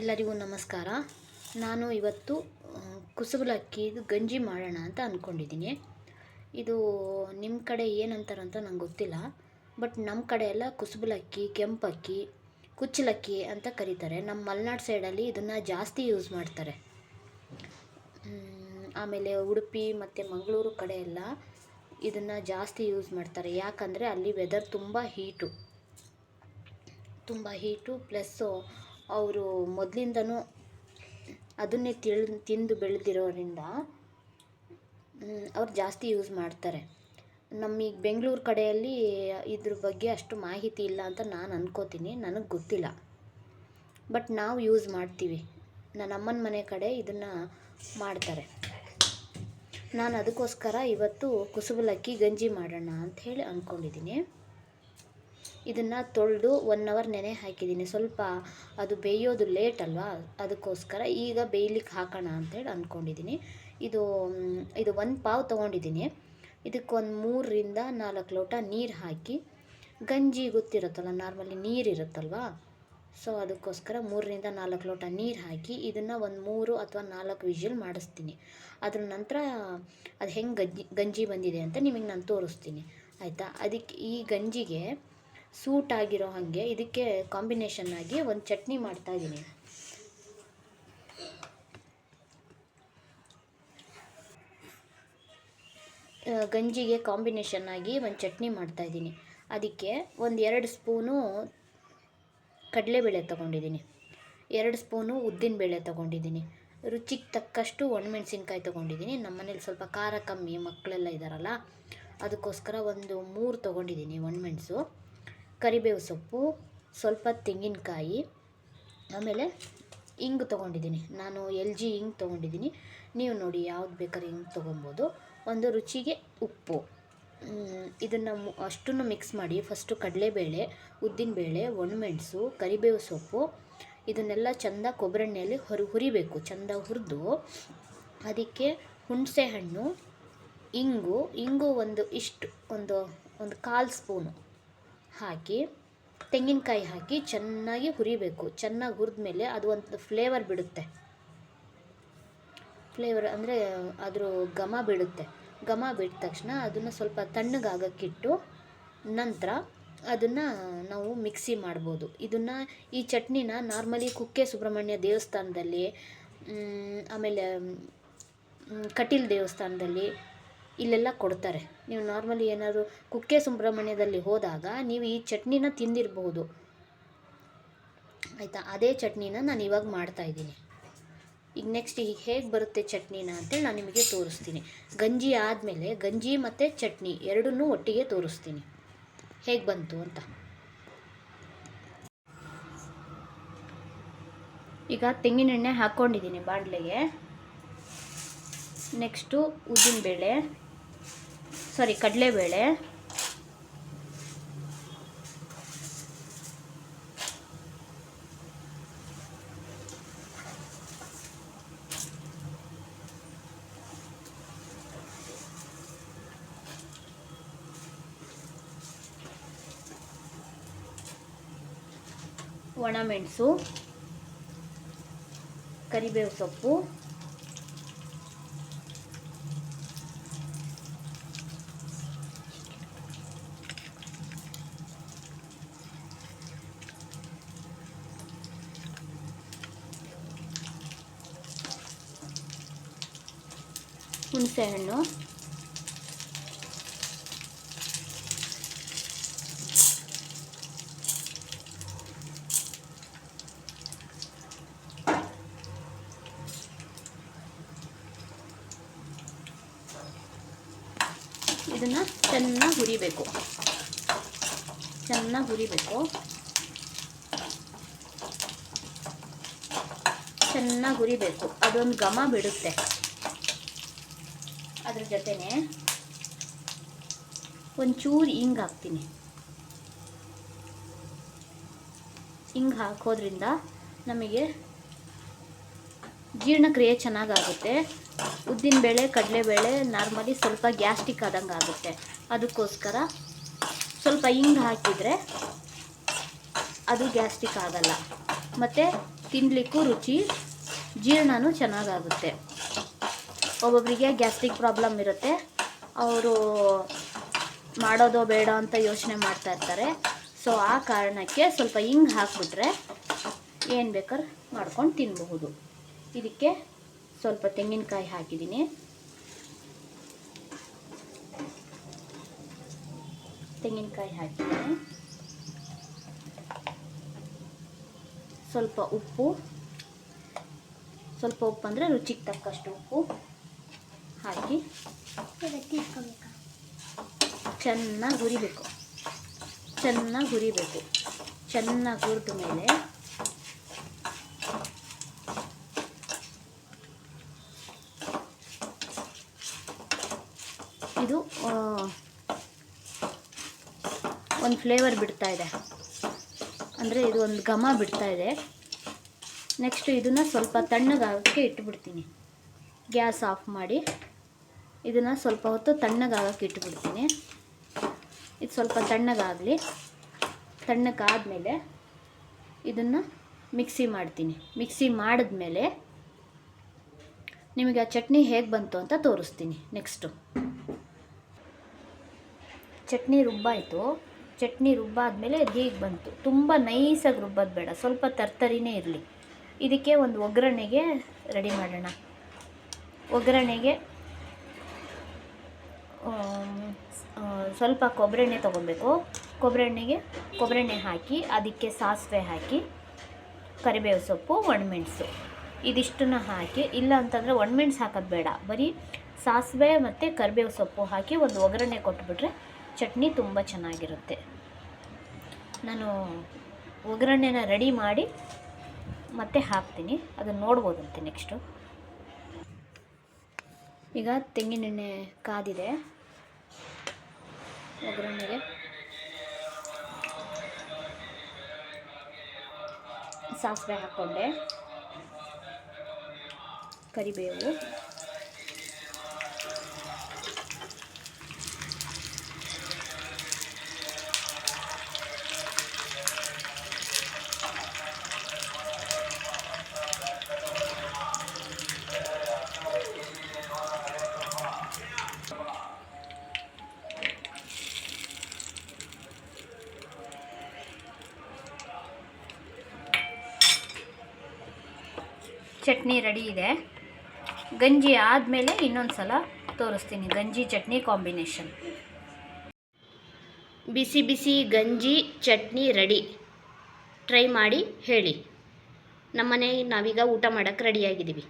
ಎಲ್ಲರಿಗೂ ನಮಸ್ಕಾರ. ನಾನು ಇವತ್ತು ಕುಸುಬಲಕ್ಕಿ ಕುಸುಬಲಕ್ಕಿದು ಗಂಜಿ ಮಾಡೋಣ ಅಂತ ಅಂದ್ಕೊಂಡಿದ್ದೀನಿ ಇದು ನಿಮ್ಮ ಕಡೆ ಏನಂತಾರಂತ ನಂಗೆ ಗೊತ್ತಿಲ್ಲ. ಬಟ್ ನಮ್ಮ ಕಡೆ ಎಲ್ಲ ಕುಸುಬಲಕ್ಕಿ, ಕೆಂಪಕ್ಕಿ, ಕುಚ್ಚಲಕ್ಕಿ ಅಂತ ಕರೀತಾರೆ. ನಮ್ಮ ಮಲೆನಾಡು ಸೈಡಲ್ಲಿ ಇದನ್ನು ಜಾಸ್ತಿ ಯೂಸ್ ಮಾಡ್ತಾರೆ. ಆಮೇಲೆ ಉಡುಪಿ ಮತ್ತು ಮಂಗಳೂರು ಕಡೆ ಎಲ್ಲ ಇದನ್ನು ಜಾಸ್ತಿ ಯೂಸ್ ಮಾಡ್ತಾರೆ. ಯಾಕಂದರೆ ಅಲ್ಲಿ ವೆದರ್ ತುಂಬ ಹೀಟು ತುಂಬ ಹೀಟು ಪ್ಲಸ್ಸು ಅವರು ಮೊದಲಿಂದನೂ ಅದನ್ನೇ ತಿಳ್, ತಿಂದು ಬೆಳೆದಿರೋದ್ರಿಂದ ಅವ್ರು ಜಾಸ್ತಿ ಯೂಸ್ ಮಾಡ್ತಾರೆ. ನಮಗೆ ಬೆಂಗಳೂರು ಕಡೆಯಲ್ಲಿ ಇದ್ರ ಬಗ್ಗೆ ಅಷ್ಟು ಮಾಹಿತಿ ಇಲ್ಲ ಅಂತ ನಾನು ಅನ್ಕೋತೀನಿ, ನನಗೆ ಗೊತ್ತಿಲ್ಲ. ಬಟ್ ನಾವು ಯೂಸ್ ಮಾಡ್ತೀವಿ. ನನ್ನ ಅಮ್ಮನ ಮನೆ ಕಡೆ ಇದನ್ನು ಮಾಡ್ತಾರೆ. ನಾನು ಅದಕ್ಕೋಸ್ಕರ ಇವತ್ತು ಕುಸುಬಲಕ್ಕಿ ಗಂಜಿ ಮಾಡೋಣ ಅಂತ ಹೇಳಿ ಅಂದ್ಕೊಂಡಿದ್ದೀನಿ ಇದನ್ನು ತೊಳೆದು ಒನ್ ಅವರ್ ನೆನೆ ಹಾಕಿದ್ದೀನಿ. ಸ್ವಲ್ಪ ಅದು ಬೇಯೋದು ಲೇಟ್ ಅಲ್ವಾ? ಅದಕ್ಕೋಸ್ಕರ ಈಗ ಬೇಯ್ಲಿಕ್ಕೆ ಹಾಕೋಣ ಅಂತೇಳಿ ಅಂದ್ಕೊಂಡಿದ್ದೀನಿ ಇದು ಇದು ಒಂದು ಪಾವು ತೊಗೊಂಡಿದ್ದೀನಿ. ಇದಕ್ಕೊಂದು ಮೂರರಿಂದ ನಾಲ್ಕು ಲೋಟ ನೀರು ಹಾಕಿ, ಗಂಜಿ ಗೊತ್ತಿರುತ್ತಲ್ಲ, ನಾರ್ಮಲಿ ನೀರಿರುತ್ತಲ್ವಾ ಸೊ ಅದಕ್ಕೋಸ್ಕರ ಮೂರರಿಂದ ನಾಲ್ಕು ಲೋಟ ನೀರು ಹಾಕಿ ಇದನ್ನು ಒಂದು ಮೂರು ಅಥವಾ ನಾಲ್ಕು ವಿಷಲ್ ಮಾಡಿಸ್ತೀನಿ. ಅದ್ರ ನಂತರ ಅದು ಹೆಂಗೆ ಗಂಜಿ ಗಂಜಿ ಬಂದಿದೆ ಅಂತ ನಿಮಗೆ ನಾನು ತೋರಿಸ್ತೀನಿ. ಆಯಿತಾ? ಅದಕ್ಕೆ ಈ ಗಂಜಿಗೆ ಸೂಟ್ ಆಗಿರೋ ಹಾಗೆ ಇದಕ್ಕೆ ಕಾಂಬಿನೇಷನ್ ಆಗಿ ಒಂದು ಚಟ್ನಿ ಮಾಡ್ತಾ ಇದ್ದೀನಿ ಗಂಜಿಗೆ ಕಾಂಬಿನೇಷನ್ ಆಗಿ ಒಂದು ಚಟ್ನಿ ಮಾಡ್ತಾ ಇದ್ದೀನಿ ಅದಕ್ಕೆ ಒಂದು ಎರಡು ಸ್ಪೂನು ಕಡಲೆಬೇಳೆ ತೊಗೊಂಡಿದ್ದೀನಿ ಎರಡು ಸ್ಪೂನು ಉದ್ದಿನಬೇಳೆ ತೊಗೊಂಡಿದ್ದೀನಿ ರುಚಿಗೆ ತಕ್ಕಷ್ಟು ಒಣಮೆಣ್ಸಿನ್ಕಾಯಿ ತೊಗೊಂಡಿದ್ದೀನಿ ನಮ್ಮ ಮನೇಲಿ ಸ್ವಲ್ಪ ಖಾರ ಕಮ್ಮಿ ಮಕ್ಕಳೆಲ್ಲ ಇದ್ದಾರಲ್ಲ ಅದಕ್ಕೋಸ್ಕರ ಒಂದು ಮೂರು ತೊಗೊಂಡಿದ್ದೀನಿ ಒಣಮೆಣಸು. ಕರಿಬೇವು ಸೊಪ್ಪು, ಸ್ವಲ್ಪ ತೆಂಗಿನಕಾಯಿ, ಆಮೇಲೆ ಇಂಗು ತೊಗೊಂಡಿದ್ದೀನಿ. ನಾನು ಎಲ್ ಜಿ ಇಂಗ್ ತೊಗೊಂಡಿದ್ದೀನಿ. ನೀವು ನೋಡಿ ಯಾವ್ದು ಬೇಕಾದ್ರೆ ಇಂಗ್ ತೊಗೊಬೋದು. ಒಂದು ರುಚಿಗೆ ಉಪ್ಪು. ಇದನ್ನು ಅಷ್ಟನ್ನು ಮಿಕ್ಸ್ ಮಾಡಿ ಫಸ್ಟು ಕಡಲೆಬೇಳೆ, ಉದ್ದಿನಬೇಳೆ, ಒಣಮೆಣಸು, ಕರಿಬೇವು ಸೊಪ್ಪು, ಇದನ್ನೆಲ್ಲ ಚೆಂದ ಕೊಬ್ಬರೆಣ್ಣೆಯಲ್ಲಿ ಹೊರ, ಹುರಿಬೇಕು. ಚೆಂದ ಹುರಿದು ಅದಕ್ಕೆ ಹುಣಸೆ ಹಣ್ಣು ಇಂಗು ಇಂಗು ಒಂದು ಇಷ್ಟು, ಒಂದು ಒಂದು ಕಾಲು ಸ್ಪೂನು. ಹಾಕಿ, ತೆಂಗಿನಕಾಯಿ ಹಾಕಿ ಚೆನ್ನಾಗಿ ಹುರಿಬೇಕು. ಚೆನ್ನಾಗಿ ಹುರಿದ್ಮೇಲೆ ಅದು ಒಂದು ಫ್ಲೇವರ್ ಬಿಡುತ್ತೆ. ಫ್ಲೇವರ್ ಅಂದರೆ ಅದ್ರ ಘಮ ಬಿಡುತ್ತೆ ಘಮ ಬಿಟ್ಟ ತಕ್ಷಣ ಅದನ್ನು ಸ್ವಲ್ಪ ತಣ್ಣಗಾಗಕ್ಕಿಟ್ಟು ನಂತರ ಅದನ್ನು ನಾವು ಮಿಕ್ಸಿ ಮಾಡ್ಬೋದು. ಇದನ್ನು ಈ ಚಟ್ನಿನ ನಾರ್ಮಲಿ ಕುಕ್ಕೆ ಸುಬ್ರಹ್ಮಣ್ಯ ದೇವಸ್ಥಾನದಲ್ಲಿ ಆಮೇಲೆ ಕಟೀಲ್ ದೇವಸ್ಥಾನದಲ್ಲಿ ಇಲ್ಲೆಲ್ಲ ಕೊಡ್ತಾರೆ. ನೀವು ನಾರ್ಮಲಿ ಏನಾದರೂ ಕುಕ್ಕೆ ಸುಬ್ರಹ್ಮಣ್ಯದಲ್ಲಿ ಹೋದಾಗ ನೀವು ಈ ಚಟ್ನಿನ ತಿಂದಿರಬಹುದು ಆಯಿತಾ? ಅದೇ ಚಟ್ನಿನ ನಾನು ಇವಾಗ ಮಾಡ್ತಾ ಇದ್ದೀನಿ. ಈಗ ನೆಕ್ಸ್ಟ್ ಈಗ ಹೇಗೆ ಬರುತ್ತೆ ಚಟ್ನಿನ ಅಂತೇಳಿ ನಾನು ನಿಮಗೆ ತೋರಿಸ್ತೀನಿ. ಗಂಜಿ ಆದಮೇಲೆ ಗಂಜಿ ಮತ್ತು ಚಟ್ನಿ ಎರಡನ್ನೂ ಒಟ್ಟಿಗೆ ತೋರಿಸ್ತೀನಿ. ಹೇಗೆ ಬಂತು ಅಂತ. ಈಗ ತೆಂಗಿನೆಣ್ಣೆ ಹಾಕ್ಕೊಂಡಿದ್ದೀನಿ ಬಾಣಲೆಗೆ. ನೆಕ್ಸ್ಟು ಉದ್ದಿನಬೇಳೆ. ಸಾರಿ ಕಡಲೆಬೇಳೆ. ಒಣಮೆಣಸು ಕರಿಬೇವು ಸೊಪ್ಪು. ಹುಣಸೆಹಣ್ಣು ಇದನ್ನು ಚೆನ್ನಾಗಿ ಹುರಿಬೇಕು. ಚೆನ್ನಾಗಿ ಹುರಿಬೇಕು. ಚೆನ್ನಾಗಿ ಹುರಿಬೇಕು. ಅದೊಂದು ಘಮ ಬಿಡುತ್ತೆ. ಅದ್ರ ಜೊತೆನೆ ಒಂಚೂರು ಹಿಂಗೆ ಹಾಕ್ತೀನಿ. ಹಿಂಗೆ ಹಾಕೋದ್ರಿಂದ ನಮಗೆ ಜೀರ್ಣಕ್ರಿಯೆ ಚೆನ್ನಾಗಾಗುತ್ತೆ. ಉದ್ದಿನಬೇಳೆ ಕಡಲೆಬೇಳೆ ನಾರ್ಮಲಿ ಸ್ವಲ್ಪ ಗ್ಯಾಸ್ಟಿಕ್ ಆದಂಗೆ ಆಗುತ್ತೆ. ಅದಕ್ಕೋಸ್ಕರ ಸ್ವಲ್ಪ ಹಿಂಗೆ ಹಾಕಿದರೆ ಅದು ಗ್ಯಾಸ್ಟಿಕ್ ಆಗಲ್ಲ. ಮತ್ತು ತಿನ್ನಲಿಕ್ಕೂ ರುಚಿ, ಜೀರ್ಣನೂ ಚೆನ್ನಾಗಾಗುತ್ತೆ. ಒಬ್ಬೊಬ್ಬರಿಗೆ ಗ್ಯಾಸ್ಟ್ರಿಕ್ ಪ್ರಾಬ್ಲಮ್ ಇರುತ್ತೆ. ಅವರು ಮಾಡೋದು ಬೇಡ ಅಂತ ಯೋಚನೆ ಮಾಡ್ತಾ ಇರ್ತಾರೆ. ಸೊ ಆ ಕಾರಣಕ್ಕೆ ಸ್ವಲ್ಪ ಹಿಂಗೆ ಹಾಕ್ಬಿಟ್ರೆ ಏನು ಬೇಕಾದ್ರೆ ಮಾಡ್ಕೊಂಡು ತಿನ್ನಬಹುದು ಇದಕ್ಕೆ ಸ್ವಲ್ಪ ತೆಂಗಿನಕಾಯಿ ಹಾಕಿದ್ದೀನಿ ತೆಂಗಿನಕಾಯಿ ಹಾಕಿದ್ದೀನಿ ಸ್ವಲ್ಪ ಉಪ್ಪು. ಸ್ವಲ್ಪ ಉಪ್ಪು ಅಂದರೆ ರುಚಿಗೆ ತಕ್ಕಷ್ಟು ಉಪ್ಪು. ಹಾಕಿ ಚೆನ್ನಾಗಿ ಹುರಿಬೇಕು. ಚೆನ್ನಾಗಿ ಹುರಿಬೇಕು. ಚೆನ್ನಾಗಿ ಹುರಿದ ಮೇಲೆ ಇದು ಒಂದು ಫ್ಲೇವರ್ ಬಿಡ್ತಾ ಇದೆ. ಅಂದರೆ ಇದು ಒಂದು ಘಮ ಬಿಡ್ತಾ ಇದೆ. ನೆಕ್ಸ್ಟ್ ಇದನ್ನು ಸ್ವಲ್ಪ ತಣ್ಣಗಾಗೋಕ್ಕೆ ಇಟ್ಬಿಡ್ತೀನಿ. ಗ್ಯಾಸ್ ಆಫ್ ಮಾಡಿ. ಇದನ್ನು ಸ್ವಲ್ಪ ಹೊತ್ತು ತಣ್ಣಗಾಗಕ್ಕೆ ಇಟ್ಬಿಡ್ತೀನಿ. ಇದು ಸ್ವಲ್ಪ ತಣ್ಣಗಾಗಲಿ. ತಣ್ಣಕ್ಕಾದಮೇಲೆ ಇದನ್ನು ಮಿಕ್ಸಿ ಮಾಡ್ತೀನಿ. ಮಿಕ್ಸಿ ಮಾಡಿದ್ಮೇಲೆ ನಿಮಗೆ ಆ ಚಟ್ನಿ ಹೇಗೆ ಬಂತು ಅಂತ ತೋರಿಸ್ತೀನಿ ನೆಕ್ಸ್ಟು. ಚಟ್ನಿ ರುಬ್ಬಾಯಿತು. ಚಟ್ನಿ ರುಬ್ಬಾದ್ಮೇಲೆ ಅದು ಹೀಗೆ ಬಂತು? ತುಂಬ ನೈಸಾಗಿ ರುಬ್ಬೋದು ಬೇಡ, ಸ್ವಲ್ಪ ತರ್ತರಿನೇ ಇರಲಿ. ಇದಕ್ಕೆ ಒಂದು ಒಗ್ಗರಣೆಗೆ ರೆಡಿ ಮಾಡೋಣ. ಒಗ್ಗರಣೆಗೆ ಆಮ್, ಎಣ್ಣೆ ಸ್ವಲ್ಪ ಕೊಬ್ಬರಿ ಎಣ್ಣೆಗೆ ಕೊಬ್ಬರಿ ಎಣ್ಣೆ ಹಾಕಿ ಅದಕ್ಕೆ ಸಾಸಿವೆ ಹಾಕಿ ಕರಿಬೇವು ಸೊಪ್ಪು ಒಣಮೆಣಸು. ಇದಿಷ್ಟನ್ನ ಹಾಕಿ ಇಲ್ಲ ಅಂತಂದರೆ ಒಣಮೆಣ್ಸು ಹಾಕೋದು ಬೇಡ. ಬರೀ ಸಾಸಿವೆ ಮತ್ತು ಕರಿಬೇವು ಸೊಪ್ಪು ಹಾಕಿ ಒಂದು ಒಗ್ಗರಣೆ ಕೊಟ್ಬಿಟ್ರೆ ಚಟ್ನಿ ತುಂಬ ಚೆನ್ನಾಗಿರುತ್ತೆ. ನಾನು ಒಗ್ಗರಣೆನ ರೆಡಿ ಮಾಡಿ ಮತ್ತೆ ಹಾಕ್ತೀನಿ. ಅದನ್ನು ನೋಡ್ಬೋದಂತೆ ನೆಕ್ಸ್ಟು ಈಗ ತೆಂಗಿನೆಣ್ಣೆ ಕಾದಿದೆ. ಒಗ್ಗರಣೆಗೆ. ಸಾಸಿವೆ ಹಾಕ್ಕೊಂಡೆ. ಕರಿಬೇವು. ಚಟ್ನಿ ರೆಡಿ ಇದೆ. ಗಂಜಿ ಆದಮೇಲೆ ಇನ್ನೊಂದು ಸಲ ತೋರಿಸ್ತೀನಿ. ಗಂಜಿ ಚಟ್ನಿ ಕಾಂಬಿನೇಷನ್. ಬಿಸಿ ಬಿಸಿ ಗಂಜಿ ಚಟ್ನಿ ರೆಡಿ. ಟ್ರೈ ಮಾಡಿ ಹೇಳಿ. ನಮ್ಮನೆ ನಾವೀಗ ಊಟ ಮಾಡೋಕ್ಕೆ ರೆಡಿಯಾಗಿದ್ದೀವಿ.